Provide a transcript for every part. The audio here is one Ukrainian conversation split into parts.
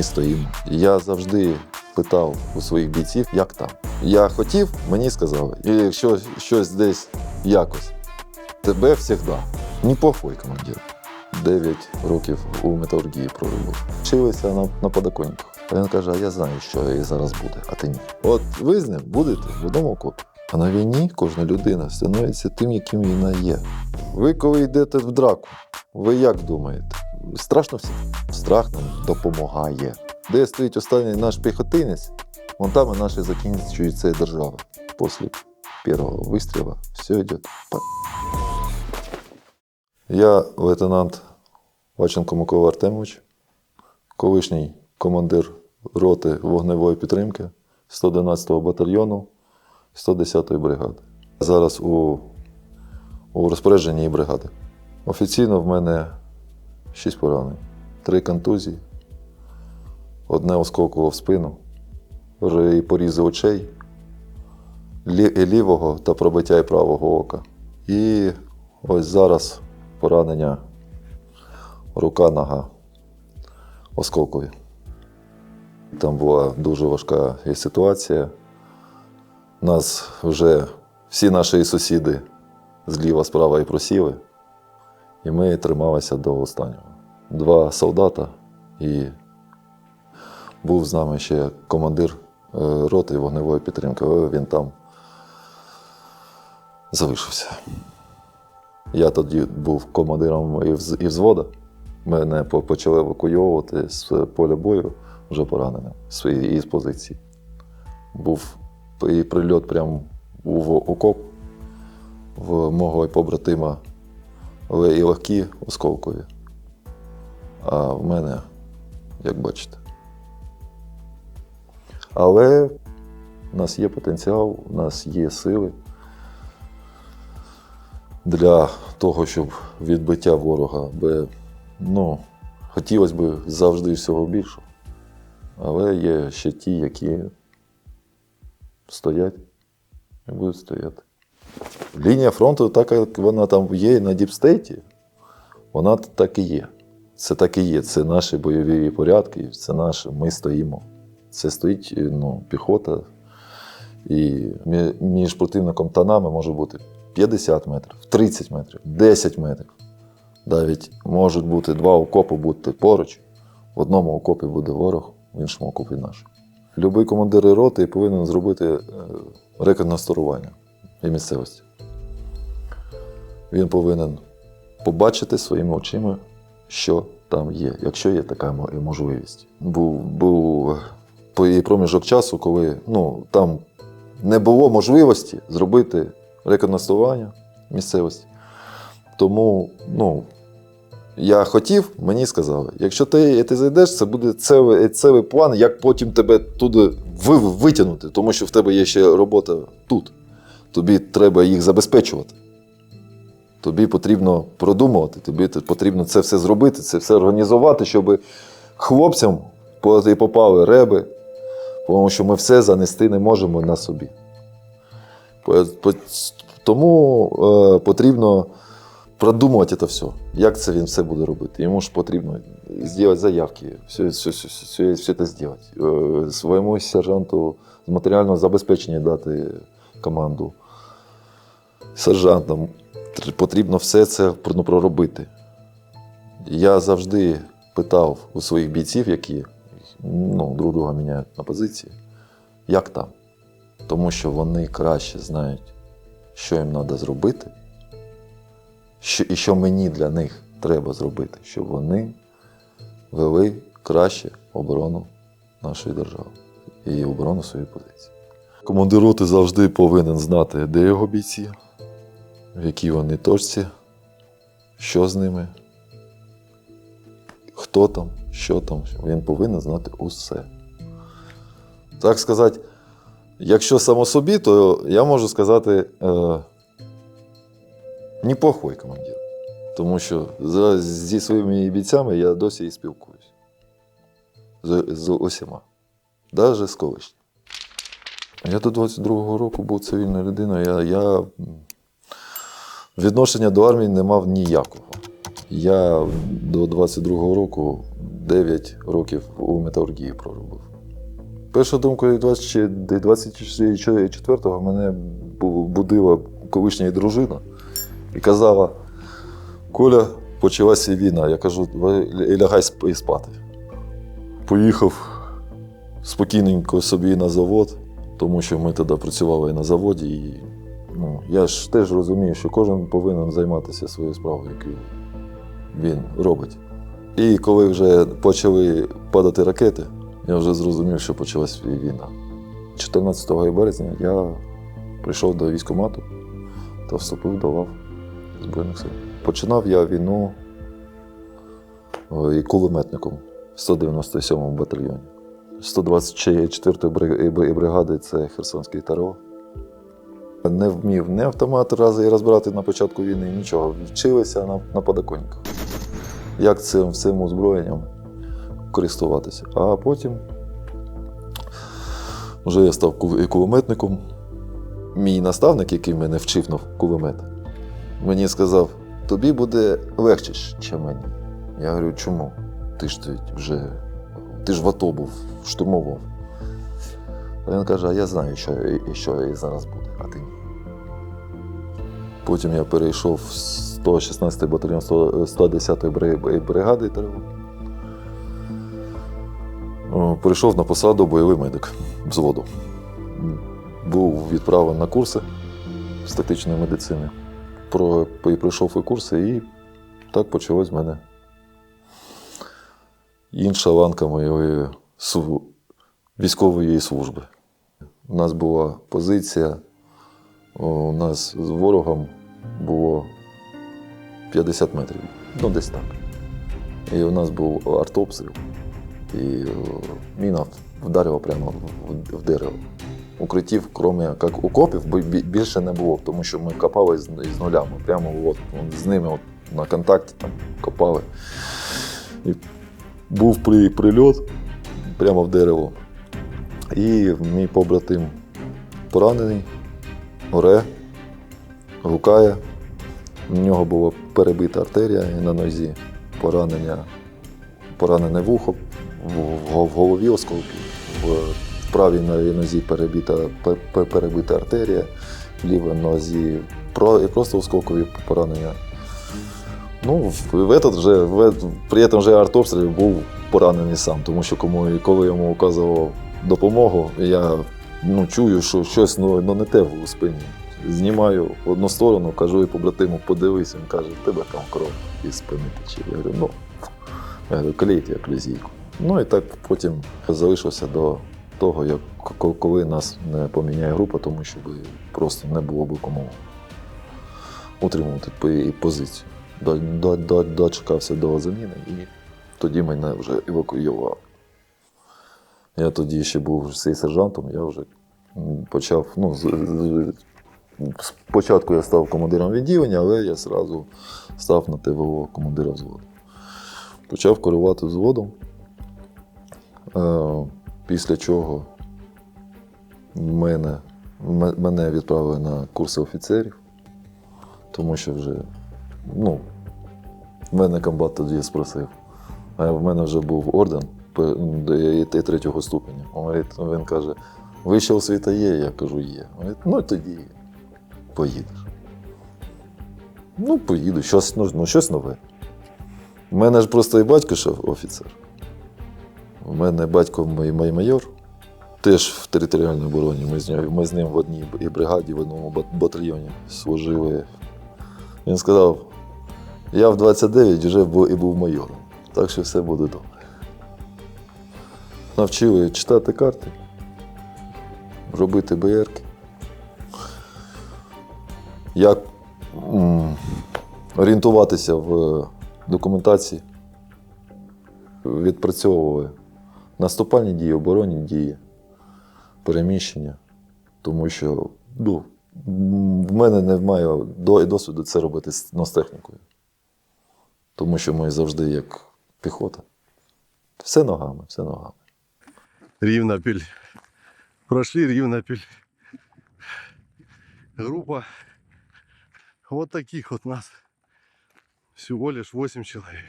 ми стоїмо. Я завжди питав у своїх бійців, як там. Я хотів, мені сказали. І якщо щось десь якось, тебе завжди. Неплохой командир. 9 років у металургії проробив. Вчилися на, на подоконнику. А він каже: а я знаю, що і зараз буде, а ти ні. От ви з ним будете в одному. А на війні кожна людина становиться тим, яким вона є. Ви, коли йдете в драку, ви як думаєте? Страшно всім? Страх нам допомагає. Де стоїть останній наш піхотинець, вон там і наші закінчується держава. Після першого вистрілу все йде. Я лейтенант Ваченко Микола Артемович, колишній командир роти вогневої підтримки 111-го батальйону 110-ї бригади. Зараз у, у розпорядженні бригади. Офіційно в мене 6 поранень, 3 контузії, одне осколково в спину, ри- порізи очей, і лівого та пробиття і правого ока. І ось зараз поранення. Рука, нога. Осколкові. Там була дуже важка і ситуація. Нас вже всі наші сусіди зліва, справа і просіли, і ми трималися до останнього. Два солдата, і був з нами ще командир е, роти вогневої підтримки, але він там залишився. Я тоді був командиром і взвода. Мене почали евакуйовувати з поля бою вже пораненим своєї з позиції. Був і прильот прямо в окоп в мого побратима але і легкі осколкові. А в мене, як бачите. Але в нас є потенціал, у нас є сили для того, щоб відбиття ворога, би, ну, хотілося б завжди всього більшого. Але є ще ті, які стоять і будуть стояти. Лінія фронту, так як вона там є на діпстейті, вона так і є. Це так і є. Це наші бойові порядки, це наше. Ми стоїмо. Це стоїть ну, піхота. І між противником та нами може бути 50 метрів, 30 метрів, 10 метрів. Навіть можуть бути два окопи бути поруч. В одному окопі буде ворог, в іншому окопі наш. Любий командир роти повинен зробити е, рекогнострування і місцевості. Він повинен побачити своїми очима, що там є, якщо є така можливість. Був, був проміжок часу, коли ну, там не було можливості зробити рекогнострування місцевості. Тому ну, я хотів, мені сказали, якщо ти, ти зайдеш, це буде цілий, цілий план, як потім тебе туди витягнути, тому що в тебе є ще робота тут. Тобі треба їх забезпечувати. Тобі потрібно продумувати, тобі потрібно це все зробити, це все організувати, щоб хлопцям попали реби, тому що ми все занести не можемо на собі. Тому е, потрібно продумувати це все. Як це він все буде робити? Йому ж потрібно зробити заявки, все, все, все, все, все це зробити. Е, Своєму сержанту з матеріального забезпечення дати команду. Сержантам потрібно все це проробити. Я завжди питав у своїх бійців, які ну, друг друга міняють на позиції, як там? Тому що вони краще знають, що їм треба зробити, що, і що мені для них треба зробити, щоб вони вели краще оборону нашої держави і оборону своєї позиції. Командир роти завжди повинен знати, де його бійці, в якій вони точці, що з ними, хто там, що там. Він повинен знати усе. Так сказати, якщо само собі, то я можу сказати е, неплохой командир. Тому що зі своїми бійцями я досі і спілкуюсь. З, з усіма. Навіть з колишніми. Я до 22-го року був цивільною людиною. Я, я відношення до армії не мав ніякого. Я до 22-го року 9 років у металургії проробив. Першою думкою 24-го мене будила колишня дружина і казала: Коля, почалася війна. Я кажу, «Ви лягай і спати. Поїхав спокійненько собі на завод, тому що ми тоді працювали на заводі. І ну, я ж теж розумію, що кожен повинен займатися своєю справою, яку він робить. І коли вже почали падати ракети, я вже зрозумів, що почалась війна. 14 березня я прийшов до військкомату та вступив до лав Збройних сил. Починав я війну е, і кулеметником в 197-му батальйоні. 124-ї бри- бри- бригади це Херсонський ТРО. Не вмів не автомат рази розбирати на початку війни, нічого. Вчилися на, на подоконниках. Як цим всім озброєнням користуватися. А потім вже я став кулеметником. Мій наставник, який мене вчив на кулемет, мені сказав: тобі буде легше, ніж мені. Я говорю, чому? Ти ж вже ти ж в АТО був, штурмовав. А він каже, а я знаю, що, що і зараз ні. Потім я перейшов в 116-й батальйон 110-ї бригади ТРО. Прийшов на посаду бойовий медик взводу. Був відправлений на курси статичної медицини. Про, і пройшов і курси, і так почалось в мене інша ланка моєї військової служби. У нас була позиція, у нас з ворогом було 50 метрів, ну десь так. І у нас був артобстріл, і міна вдарила прямо в, дерево. Укриттів, крім як окопів, бі- бі- більше не було, тому що ми копали з, нуля. Ми прямо от, з ними от, на контакті там, копали. І був при, прильот прямо в дерево. І мій побратим поранений, горе, гукає. У нього була перебита артерія на нозі, поранення, поранене вухо, в, голові осколки, в правій нозі перебита, пе- пе- перебита артерія, в лівій нозі просто осколкові поранення. Ну, в, этот же, в, при этом же артобстрілі був поранений сам, тому що кому, коли йому оказував допомогу, я ну, чую, що щось ну, ну, не те в спині. Знімаю в одну сторону, кажу і побратиму, подивись, він каже, в тебе там кров із спини тече. Я говорю, ну, я говорю, клеїть як лізійку. Ну і так потім залишився до того, як коли нас не поміняє група, тому що просто не було б кому утримувати позицію. До- до- до- Дочекався до заміни і тоді мене вже евакуювали. Я тоді ще був сержантом, я вже почав. Ну, спочатку я став командиром відділення, але я одразу став на ТВО командира взводу. Почав керувати взводом. Е, після чого мене, мене відправили на курси офіцерів, тому що вже ну, мене комбат тоді спросив. А в мене вже був орден третього ступеня. Він каже, вища освіта є, я кажу, є. Ну тоді поїдеш. Ну, поїду, щось, ну, ну, щось нове. У мене ж просто і батько ще офіцер. У мене батько мій, мій майор, теж в територіальній обороні. Ми з, нього, ми з ним в одній бригаді, в одному батальйоні служили. Він сказав: я в 29 вже був і був майором, так що все буде добре. Навчили читати карти, робити БРки. Як м, орієнтуватися в документації, відпрацьовували наступальні дії, оборонні дії, переміщення, тому що ну, в мене немає до- досвіду це робити ну, з технікою. Тому що ми завжди як піхота. Все ногами, все ногами. Рівнопіль. Прошли Рівнопіль. Группа вот таких вот нас. Всего лишь 8 человек.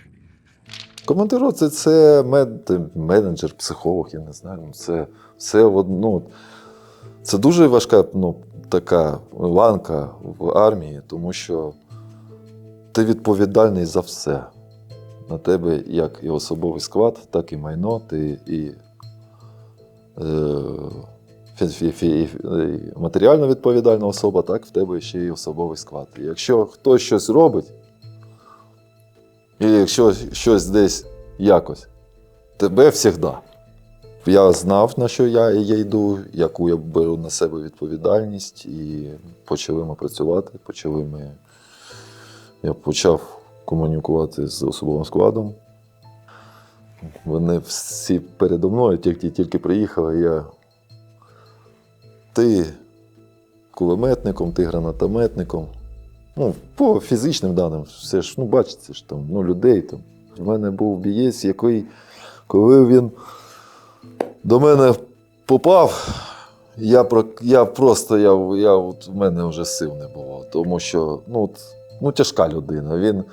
Командир це, це мед, менеджер, психолог, я не знаю. ну, Це все в. Це дуже важка ну, така ланка в армії, тому що ти відповідальний за все. На тебе як і особовий склад, так і майно, ти і е, матеріально відповідальна особа, так в тебе ще й особовий склад. І якщо хтось щось робить, і якщо щось десь якось, тебе завжди. Я знав, на що я, я йду, яку я беру на себе відповідальність, і почали ми працювати, почали ми. Я почав комунікувати з особовим складом. Вони всі передо мною, тільки, тільки приїхали, я. Ти кулеметником, ти гранатометником. Ну, по фізичним даним, все ж, ну, бачите ж там, ну, людей там. У мене був бієць, який, коли він до мене попав, я, я просто, я, я, от, в мене вже сил не було. Тому що ну, от, ну, тяжка людина. Він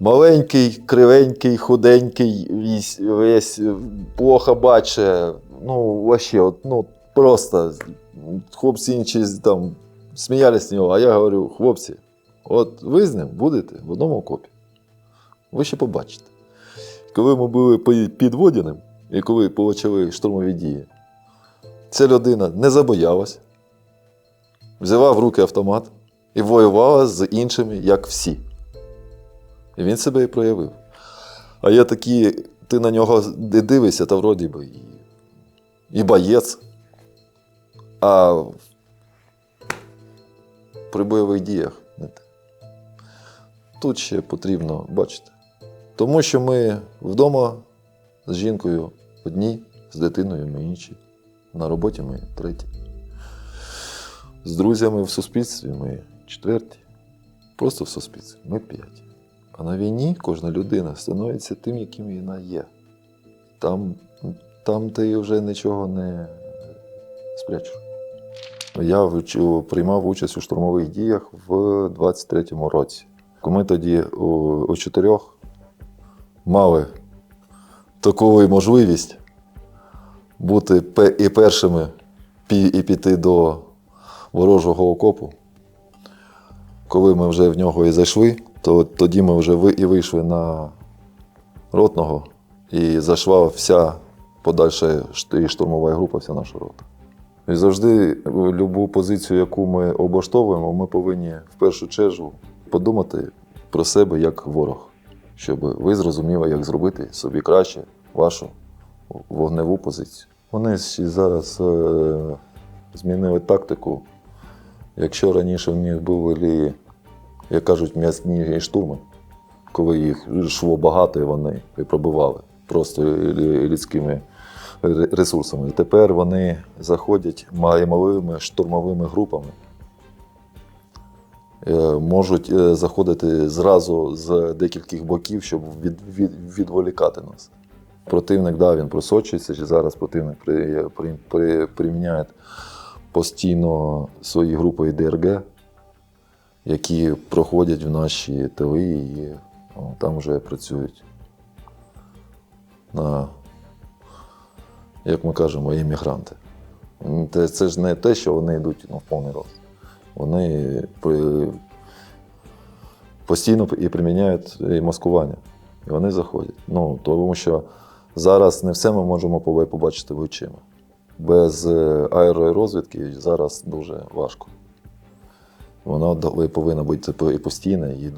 маленький, кривенький, худенький, весь, весь плохо бачить. Ну, вообще, от, ну, просто хлопці інші там сміялись з нього, а я говорю, хлопці, от ви з ним будете в одному окопі. Ви ще побачите. Коли ми були під Водяним, і коли почали штурмові дії, ця людина не забоялась, взяла в руки автомат і воювала з іншими, як всі. І він себе і проявив. А є такі, ти на нього ди- дивишся, та вроді би і, і боєць. А при бойових діях. Тут ще потрібно бачити. Тому що ми вдома з жінкою одні, з дитиною ми інші. На роботі ми треті. З друзями в суспільстві ми четверті. Просто в суспільстві ми п'яті. А на війні кожна людина становиться тим, яким вона є. Там, там ти вже нічого не спрячеш. Я приймав участь у штурмових діях в 23-му році. Ми тоді у, чотирьох мали таку можливість бути і першими і піти до ворожого окопу. Коли ми вже в нього і зайшли, то тоді ми вже і вийшли на ротного, і зайшла вся подальша і штурмова група, вся наша рота. І завжди любу позицію, яку ми облаштовуємо, ми повинні в першу чергу подумати про себе як ворог, щоб ви зрозуміли, як зробити собі краще вашу вогневу позицію. Вони зараз е, змінили тактику. Якщо раніше в них були, як кажуть, м'ясні штурми, коли їх йшло багато, і вони і пробивали просто лю- людськими ресурсами. Тепер вони заходять ма- малими штурмовими групами. Е, Можуть е, заходити зразу з декількох боків, щоб від, від, відволікати нас. Противник, да, він просочується, чи зараз противник при, при, при, приміняє постійно свої групи ДРГ, які проходять в наші тили і там вже працюють на, як ми кажемо, іммігранти. Це, ж не те, що вони йдуть ну, в повний рост. Вони постійно і приміняють і маскування. І вони заходять. Ну, тому що зараз не все ми можемо побачити очима. Без е, аеророзвідки зараз дуже важко. Вона до- повинна бути і постійна, і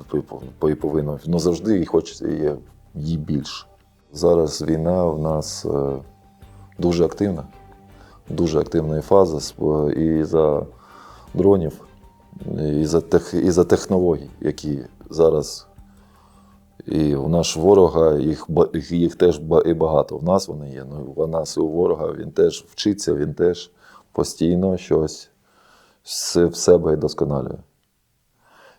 по- повинна. Ну, завжди і хочеться її більше. Зараз війна в нас е, дуже активна, дуже активна фаза і за дронів, і за, тех, і за технологій, які зараз і у нас ворога їх, їх теж і багато. В нас вони є. Ну, у нас і у ворога він теж вчиться, він теж постійно щось в себе досконалює.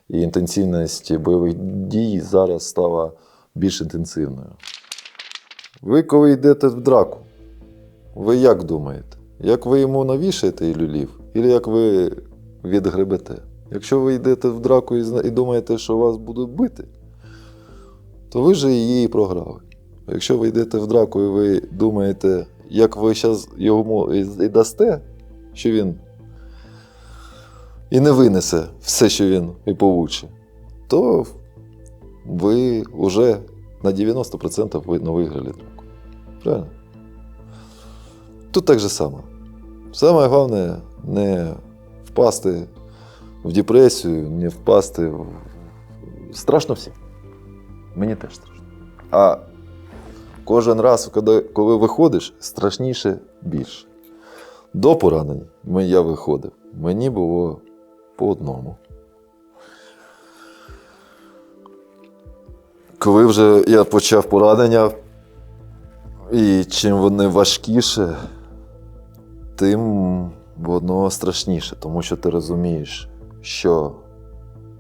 І інтенсивність бойових дій зараз стала більш інтенсивною. Ви коли йдете в драку, ви як думаєте? Як ви йому навішаєте люлів, або як ви відгребете? Якщо ви йдете в драку і і думаєте, що вас будуть бити, то ви же її і програли. Якщо ви йдете в драку і ви думаєте, як ви зараз йому і і дасте, що він і не винесе все, що він і получить, то ви вже на 90% ви не виграли драку. Правильно? Тут так же само. Саме головне не впасти в депресію, не впасти в. Страшно всім. Мені теж страшно. А кожен раз, коли, коли виходиш, страшніше більше. До поранень я виходив. Мені було по одному. Коли вже я почав поранення, і чим вони важкіше, тим воно страшніше, тому що ти розумієш, що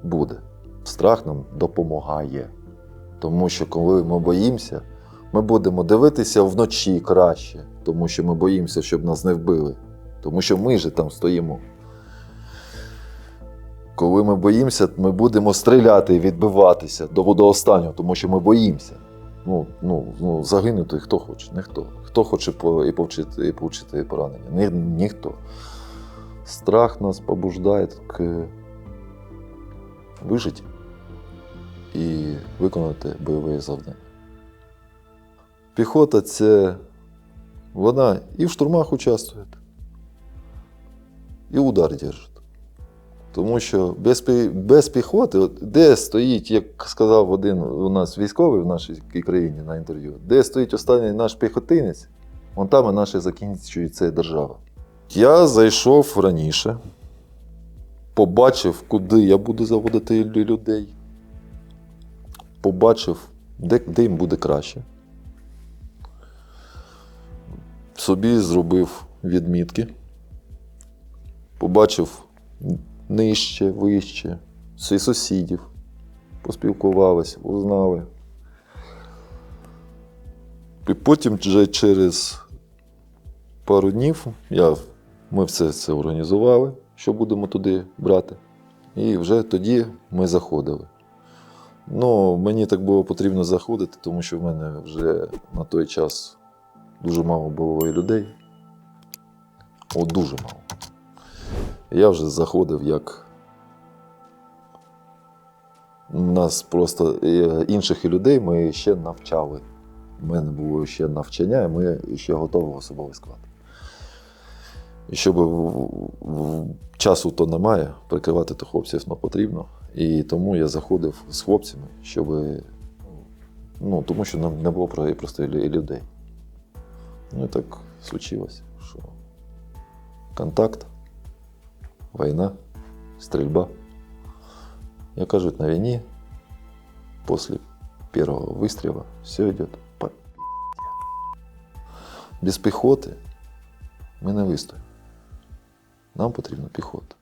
буде. Страх нам допомагає. Тому що коли ми боїмося, ми будемо дивитися вночі краще, тому що ми боїмося, щоб нас не вбили. Тому що ми же там стоїмо. Коли ми боїмося, ми будемо стріляти і відбиватися до, останнього, тому що ми боїмося. Ну, ну, ну, загинути хто хоче, ніхто. Хто хоче і повчити, і повчити поранення? Ні, ніхто. Страх нас побуждає к вижити і виконати бойові завдання. Піхота це вона і в штурмах участвує, і удар держить. Тому що без, без піхоти, от де стоїть, як сказав один у нас військовий в нашій країні на інтерв'ю, де стоїть останній наш піхотинець, вон там і наша закінчується держава. Я зайшов раніше, побачив, куди я буду заводити людей, побачив, де, де їм буде краще. Собі зробив відмітки, побачив нижче, вище, і сусідів, поспілкувалися, узнали. І потім вже через пару днів я, ми все це організували, що будемо туди брати. І вже тоді ми заходили. Ну, мені так було потрібно заходити, тому що в мене вже на той час дуже мало було людей. О, дуже мало. Я вже заходив як. Нас просто е, інших людей ми ще навчали. У мене було ще навчання, і ми ще готовий особовий склад. І щоб часу то немає, прикривати то хлопців ну, потрібно. І тому я заходив з хлопцями, щоб. Ну, тому що нам не було про- просто людей. Ну і так случилось, що контакт, війна, стрільба. Як кажуть, на війні, після першого вистрілу все йде по Без піхоти ми не вистоїмо. Нам потрібна піхота.